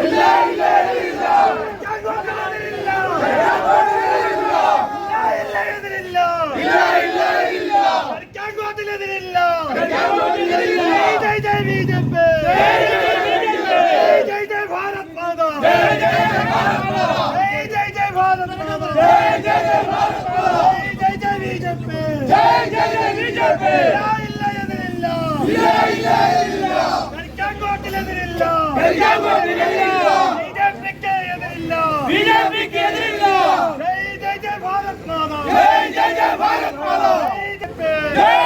ಇಲ್ಲ ಇಲ್ಲ ಇಲ್ಲ ಇಲ್ಲ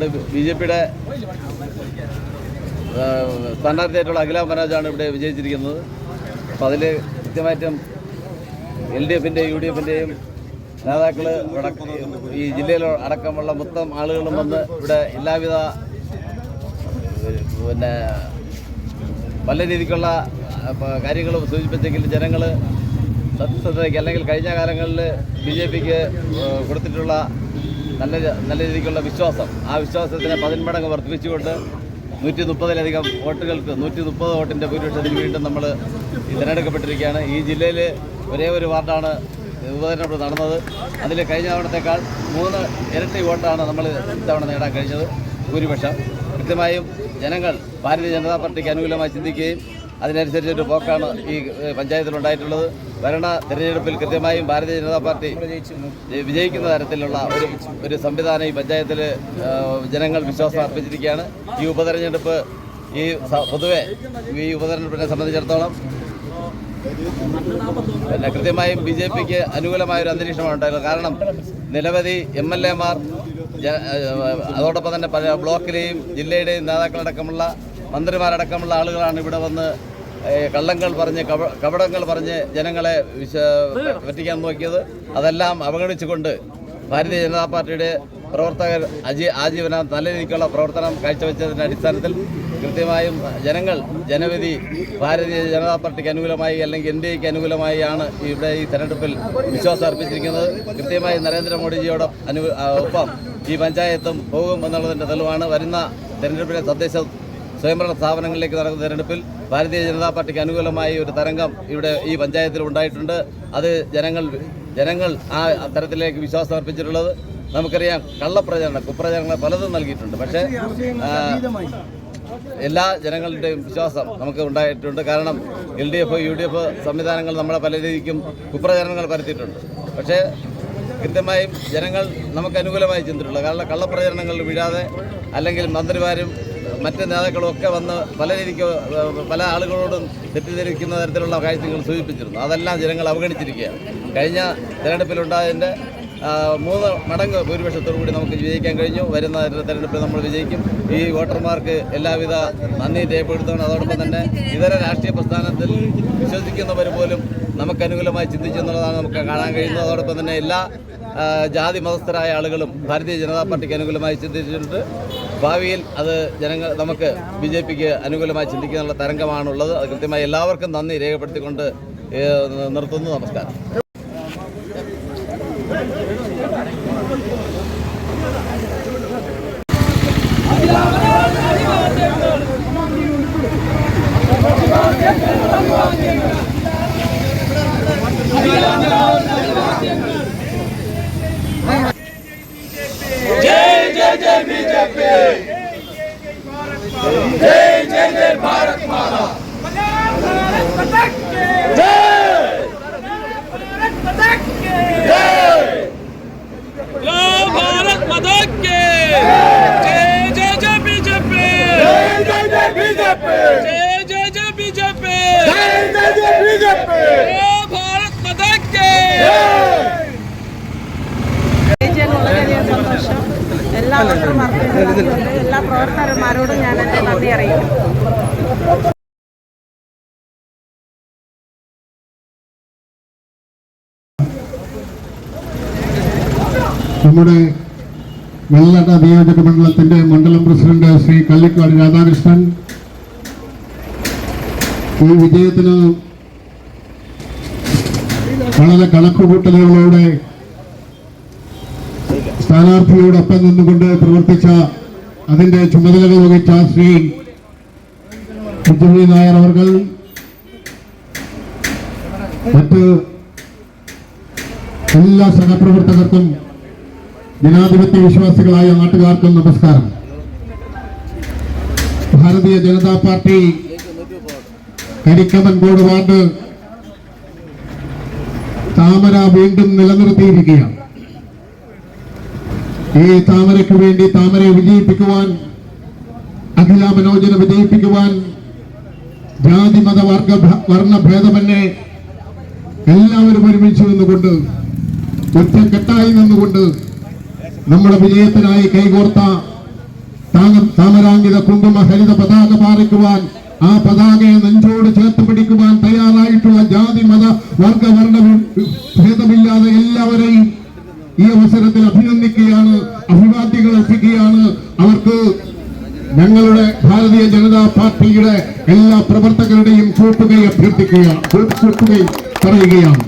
നമ്മുടെ ബി ജെ പിയുടെ സ്ഥാനാർത്ഥിയായിട്ടുള്ള അഖില മനോജാണ് ഇവിടെ വിജയിച്ചിരിക്കുന്നത്. അപ്പോൾ അതിൽ കൃത്യമായിട്ടും എൽ ഡി എഫിന്റെയും യു ഡി എഫിന്റെയും നേതാക്കൾ ഈ ജില്ലയിൽ അടക്കമുള്ള മൊത്തം ആളുകളും വന്ന് ഇവിടെ എല്ലാവിധ പിന്നെ പല രീതിക്കുള്ള കാര്യങ്ങളും സൂചിപ്പിച്ചെങ്കിൽ ജനങ്ങൾ സത്യസന്ധതയ്ക്ക് അല്ലെങ്കിൽ കഴിഞ്ഞ കാലങ്ങളിൽ ബി ജെ പിക്ക് കൊടുത്തിട്ടുള്ള നല്ല നല്ല രീതിക്കുള്ള വിശ്വാസം. ആ വിശ്വാസത്തിനെ പതിന്മടങ്ങ് വർദ്ധിപ്പിച്ചുകൊണ്ട് നൂറ്റി മുപ്പതിലധികം വോട്ടുകൾക്ക് നൂറ്റി മുപ്പത് വോട്ടിന്റെ ഭൂരിപക്ഷത്തിൽ വീണ്ടും നമ്മൾ തിരഞ്ഞെടുക്കപ്പെട്ടിരിക്കുകയാണ്. ഈ ജില്ലയിൽ ഒരേ ഒരു വാർഡാണ് ഉപതെരഞ്ഞെടുപ്പ് നടന്നത്. അതിൽ കഴിഞ്ഞ തവണത്തേക്കാൾ മൂന്ന് ഇരട്ടി വോട്ടാണ് നമ്മൾ ഇത്തവണ നേടാൻ കഴിഞ്ഞത്. ഭൂരിപക്ഷം. കൃത്യമായും ജനങ്ങൾ ഭാരതീയ ജനതാ പാർട്ടിക്ക് അനുകൂലമായി ചിന്തിക്കുകയും അതിനനുസരിച്ചൊരു പോക്കാണ് ഈ പഞ്ചായത്തിലുണ്ടായിട്ടുള്ളത്. ഭരണ തെരഞ്ഞെടുപ്പിൽ കൃത്യമായും ഭാരതീയ ജനതാ പാർട്ടി വിജയിക്കുന്ന തരത്തിലുള്ള ഒരു ഒരു സംവിധാനം ഈ പഞ്ചായത്തിൽ ജനങ്ങൾ വിശ്വാസം അർപ്പിച്ചിരിക്കുകയാണ്. ഈ ഉപതെരഞ്ഞെടുപ്പ് ഈ പൊതുവെ ഈ ഉപതെരഞ്ഞെടുപ്പിനെ സംബന്ധിച്ചിടത്തോളം പിന്നെ കൃത്യമായും ബി ജെ പിക്ക് അനുകൂലമായ ഒരു അന്തരീക്ഷമാണ് ഉണ്ടായത് കാരണം നിരവധി എം എൽ എമാർ അതോടൊപ്പം തന്നെ പല ബ്ലോക്കിലെയും ജില്ലയുടെയും നേതാക്കളടക്കമുള്ള മന്ത്രിമാരടക്കമുള്ള ആളുകളാണ് ഇവിടെ വന്ന് കള്ളങ്ങൾ പറഞ്ഞ് കപ- കപടങ്ങൾ പറഞ്ഞ് ജനങ്ങളെ വിശ പറ്റിക്കാൻ നോക്കിയത് അതെല്ലാം അവഗണിച്ചുകൊണ്ട് ഭാരതീയ ജനതാ പാർട്ടിയുടെ പ്രവർത്തകർ അജി ആജീവന നല്ല രീതിക്കുള്ള പ്രവർത്തനം കാഴ്ചവെച്ചതിന്റെ അടിസ്ഥാനത്തിൽ കൃത്യമായും ജനങ്ങൾ ജനവിധി ഭാരതീയ ജനതാ പാർട്ടിക്ക് അനുകൂലമായി അല്ലെങ്കിൽ എൻ ഡി എക്ക് അനുകൂലമായി ആണ് ഇവിടെ ഈ തെരഞ്ഞെടുപ്പിൽ വിശ്വാസം അർപ്പിച്ചിരിക്കുന്നത്. കൃത്യമായി നരേന്ദ്രമോദിജിയോട് അനു ഒപ്പം ഈ പഞ്ചായത്തും പോകും എന്നുള്ളതിന്റെ തെളിവാണ് വരുന്ന തെരഞ്ഞെടുപ്പിലെ തദ്ദേശ സ്വയംഭരണ സ്ഥാപനങ്ങളിലേക്ക് നടക്കുന്ന തെരഞ്ഞെടുപ്പിൽ ഭാരതീയ ജനതാ പാർട്ടിക്ക് അനുകൂലമായി ഒരു തരംഗം ഇവിടെ ഈ പഞ്ചായത്തിൽ ഉണ്ടായിട്ടുണ്ട്. അത് ജനങ്ങൾ ജനങ്ങൾ ആ തരത്തിലേക്ക് വിശ്വാസം അർപ്പിച്ചിട്ടുള്ളത് നമുക്കറിയാം. കള്ളപ്രചരണം കുപ്രചരണങ്ങൾ പലതും നൽകിയിട്ടുണ്ട്. പക്ഷേ എല്ലാ ജനങ്ങളുടെയും വിശ്വാസം നമുക്ക് ഉണ്ടായിട്ടുണ്ട്. കാരണം L D F U D F സംവിധാനങ്ങൾ നമ്മളെ പല രീതിക്കും കുപ്രചരണങ്ങൾ പരത്തിയിട്ടുണ്ട്. പക്ഷേ കൃത്യമായും ജനങ്ങൾ നമുക്ക് അനുകൂലമായി ചിന്തിട്ടുള്ളത് കാരണം കള്ളപ്രചരണങ്ങളിൽ വീഴാതെ അല്ലെങ്കിൽ മന്ത്രിമാരും മറ്റ് നേതാക്കളും ഒക്കെ വന്ന് പല രീതിക്ക് പല ആളുകളോടും തെറ്റിദ്ധരിക്കുന്ന തരത്തിലുള്ള കാഴ്ചകൾ സൂചിപ്പിച്ചിരുന്നു. അതെല്ലാം ജനങ്ങൾ അവഗണിച്ചിരിക്കുകയാണ്. കഴിഞ്ഞ തെരഞ്ഞെടുപ്പിലുണ്ടായതിന്റെ മൂന്ന് മടങ്ങ് ഭൂരിപക്ഷത്തോടു കൂടി നമുക്ക് വിജയിക്കാൻ കഴിഞ്ഞു. വരുന്ന തെരഞ്ഞെടുപ്പിൽ നമ്മൾ വിജയിക്കും. ഈ വോട്ടർമാർക്ക് എല്ലാവിധ നന്ദി രേഖപ്പെടുത്തുകയാണ്. അതോടൊപ്പം തന്നെ ഇതര രാഷ്ട്രീയ പ്രസ്ഥാനത്തിൽ വിശ്വസിക്കുന്നവർ പോലും നമുക്ക് അനുകൂലമായി ചിന്തിച്ചെന്നുള്ളതാണ് നമുക്ക് കാണാൻ കഴിയുന്നത്. അതോടൊപ്പം തന്നെ എല്ലാ ജാതി മതസ്ഥരായ ആളുകളും ഭാരതീയ ജനതാ പാർട്ടിക്ക് അനുകൂലമായി ചിന്തിച്ചിട്ടുണ്ട്. ഭാവിയിൽ അത് ജനങ്ങൾ നമുക്ക് ബി ജെ പിക്ക് അനുകൂലമായി ചിന്തിക്കാനുള്ള തരംഗമാണുള്ളത്. അത് കൃത്യമായി എല്ലാവർക്കും നന്ദി രേഖപ്പെടുത്തിക്കൊണ്ട് നിർത്തുന്നു. നമസ്കാരം. जय बीजेपी जय जय जय भारत माता भारत माता के जय जय जय बीजेपी जय जय जय बीजेपी എല്ലാ പ്രവർത്തകന്മാരോടും ഞാൻ അറിയിക്കും നമ്മുടെ വെള്ളട നിയോജക മണ്ഡലത്തിന്റെ മണ്ഡലം പ്രസിഡന്റ് ശ്രീ കള്ളിക്കാട് രാധാകൃഷ്ണൻ. ഈ വിജയത്തിന് വളരെ കണക്കുകൂട്ടലുകളോടെ സ്ഥാനാർത്ഥിയോടൊപ്പം നിന്നുകൊണ്ട് പ്രവർത്തിച്ച അതിന്റെ ചുമതലകൾ വഹിച്ച ശ്രീ മുത്തുമണി നായർ അവർ മറ്റ് എല്ലാ സഹപ്രവർത്തകർക്കും ജനാധിപത്യ വിശ്വാസികളായ നാട്ടുകാർക്കും നമസ്കാരം. ഭാരതീയ ജനതാ പാർട്ടി കരിക്കമൻകോട് വാർഡ് താമര വീണ്ടും നിലനിർത്തിയിരിക്കുകയാണ്. ഈ താമരയ്ക്ക് വേണ്ടി താമരയെ വിജയിപ്പിക്കുവാൻ അഖില മനോജനെ വിജയിപ്പിക്കുവാൻ ജാതി മത വർഗ വർണ ഭേദമന്യേ എല്ലാവരും ഒരുമിച്ച് നിന്നുകൊണ്ട് ഒറ്റക്കെട്ടായി നിന്നുകൊണ്ട് നമ്മുടെ വിജയത്തിനായി കൈകോർത്ത താമരാങ്കിത കുങ്കുമ ഹരിത പതാക പാറിക്കുവാൻ ആ പതാകയെ നെഞ്ചോട് ചേർത്ത് പിടിക്കുവാൻ തയ്യാറായിട്ടുള്ള ജാതി മത വർഗ വർണ ഭേദമില്ലാതെ എല്ലാവരെയും ഈ അവസരത്തിൽ അഭിനന്ദിക്കുകയാണ് അഭിവാദ്യങ്ങൾ അർപ്പിക്കുകയാണ്. അവർക്ക് ഞങ്ങളുടെ ഭാരതീയ ജനതാ പാർട്ടിയുടെ എല്ലാ പ്രവർത്തകരുടെയും കൂട്ടുകൈ അഭ്യർത്ഥിക്കുകയാണ് പറയുകയാണ്.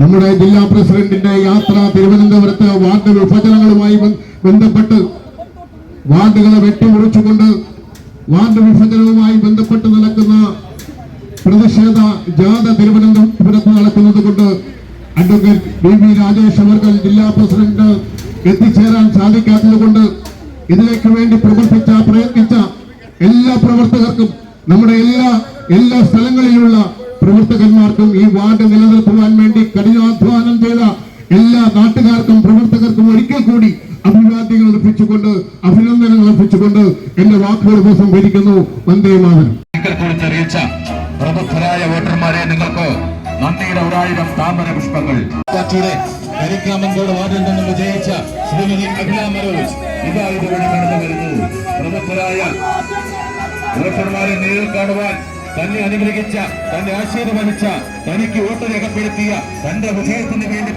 നമ്മുടെ ജില്ലാ പ്രസിഡന്റിന്റെ യാത്ര തിരുവനന്തപുരത്ത് വാർഡ് വിഭജനങ്ങളുമായി ബന്ധപ്പെട്ട് വാർഡുകളെ വെട്ടിമുറിച്ചുകൊണ്ട് വാർഡ് വിഭജനവുമായി ബന്ധപ്പെട്ട് നടക്കുന്ന പ്രതിഷേധ ജാഥ തിരുവനന്തപുരത്ത് നടക്കുന്നത് കൊണ്ട് അഡ്വക്കേറ്റ് ബി രാജേഷ് അവർക്ക് ജില്ലാ പ്രസിഡന്റ് എത്തിച്ചേരാൻ സാധിക്കാത്തത് കൊണ്ട് ഇതിലേക്ക് വേണ്ടി പ്രവർത്തിച്ച പ്രയത്നിച്ച എല്ലാ പ്രവർത്തകർക്കും നമ്മുടെ എല്ലാ എല്ലാ സ്ഥലങ്ങളിലുള്ള പ്രവർത്തകന്മാർക്കും ഈ വാർഡ് നിലനിർത്തുവാൻ വേണ്ടി കഠിനാധ്വാനം ചെയ്ത എല്ലാ നാട്ടുകാർക്കും പ്രവർത്തകർക്കും ഒരിക്കൽ കൂടി അഭിവാദ്യങ്ങൾ അർപ്പിച്ചുകൊണ്ട് അഭിനന്ദനങ്ങൾ അർപ്പിച്ചുകൊണ്ട് എന്റെ വാക്കുകൾ ഉപസംഹരിക്കുന്നു. വന്ദേ മാതരം. പ്രബുദ്ധരായ വോട്ടർമാരെ നിങ്ങൾക്ക് നന്ദിയുടെ ഒരായിരം താമര പുഷ്പങ്ങൾ. പാർട്ടിയുടെ കരിക്കാമൻകോട് വാർഡിൽ നിന്നും വിജയിച്ച ശ്രീമതി അഖില മനോജ്. ഇതാ ഇതുവഴി കടന്നു വരുന്നു. വോട്ടർമാരെ നേരിൽ കാണുവാൻ തന്നെ അനുഗ്രഹിച്ച തന്നെ ആശീർവദിച്ച തനിക്ക് വോട്ട് രേഖപ്പെടുത്തിയ തന്റെ വിജയത്തിന് വേണ്ടി